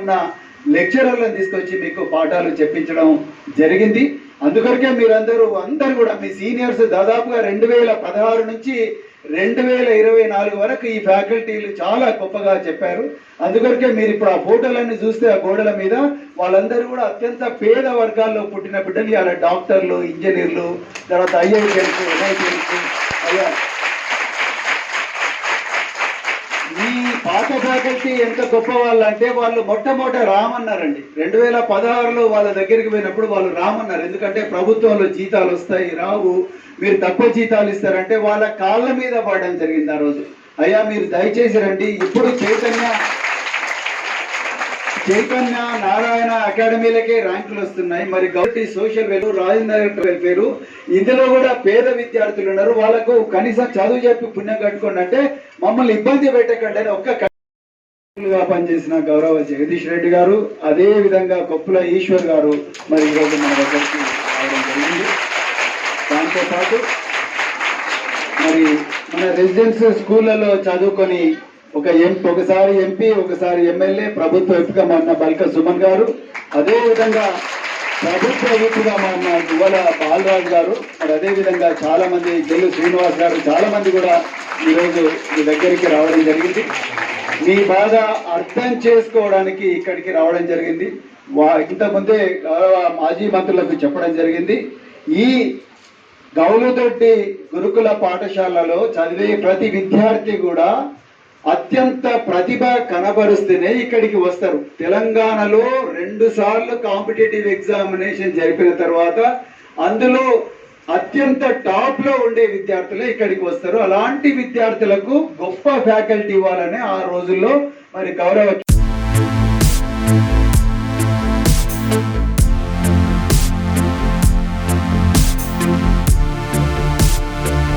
ఉన్న లెక్చరర్లను తీసుకొచ్చి మీకు పాఠాలు చెప్పించడం జరిగింది. అందుకొరకే మీరందరూ అందరూ కూడా మీ సీనియర్స్ దాదాపుగా రెండు వేల పదహారు నుంచి రెండు వేల ఇరవై నాలుగు వరకు ఈ ఫ్యాకల్టీలు చాలా గొప్పగా చెప్పారు. అందుకొరకే మీరు ఇప్పుడు ఆ ఫోటోలన్నీ చూస్తే ఆ గోడల మీద వాళ్ళందరూ కూడా అత్యంత పేద వర్గాల్లో పుట్టిన బిడ్డలు. ఇలా డాక్టర్లు ఇంజనీర్లు తర్వాత ఐఐటీఎల్స్ ఎన్ఐటీఎల్స్ అయ్యా ఈ పాత ఫ్యాకల్టీ ఎంత గొప్ప వాళ్ళు అంటే వాళ్ళు మొట్టమొదట రామన్నారండి రెండు వేల పదహారులో వాళ్ళ దగ్గరికి పోయినప్పుడు వాళ్ళు రామన్నారు ఎందుకంటే ప్రభుత్వంలో జీతాలు వస్తాయి రావు మీరు తక్కువ జీతాలు ఇస్తారంటే వాళ్ళ కాళ్ళ మీద పడడం జరిగింది ఆ రోజు. అయ్యా మీరు దయచేసి రండి. ఇప్పుడు చైతన్య చైతన్య నారాయణ అకాడమీలకే ర్యాంకులు వస్తున్నాయి. మరి Gowri social welfare Rajendra welfare ఇందులో కూడా పేద విద్యార్థులు ఉన్నారు. వాళ్ళకు కనీసం చదువు చెప్పి పుణ్యం కట్టుకోండి అంటే మమ్మల్ని ఇబ్బంది పెట్టకండి అని ఒక్క గా పనిచేసిన గౌరవ జగదీష్ రెడ్డి గారు అదే విధంగా కొప్పుల ఈశ్వర్ గారు మరి ఈరోజు మన దగ్గరికి రావడం జరిగింది. దాంతోపాటు మరి మన రెసిడెన్షియల్ స్కూళ్ళలో చదువుకొని ఒక ఎంపీ ఒకసారి ఎంపీ ఒకసారి ఎమ్మెల్యే ప్రభుత్వ ఎంపిక మారిన బల్క సుమన్ గారు. అదేవిధంగా ప్రభుత్వ విప్పుగా మారిన గువ్వల బాలరాజు గారు. మరి అదేవిధంగా చాలా మంది జల్లు శ్రీనివాస్ గారు చాలా మంది కూడా ఈరోజు మీ దగ్గరికి రావడం జరిగింది. మీ బాధ అర్థం చేసుకోవడానికి ఇక్కడికి రావడం జరిగింది. వా ఇంతకుముందే గౌరవ మాజీ మంత్రులకు చెప్పడం జరిగింది. ఈ గౌలుదొడ్డి గురుకుల పాఠశాలలో చదివే ప్రతి విద్యార్థి కూడా అత్యంత ప్రతిభ కనబరుస్తేనే ఇక్కడికి వస్తారు. తెలంగాణలో రెండు సార్లు కాంపిటేటివ్ ఎగ్జామినేషన్ జరిపిన తర్వాత అందులో అత్యంత టాప్లో ఉండే విద్యార్థులే ఇక్కడికి వస్తారు. అలాంటి విద్యార్థులకు గొప్ప ఫ్యాకల్టీ ఇవ్వాలని ఆ రోజుల్లో మరి గౌరవ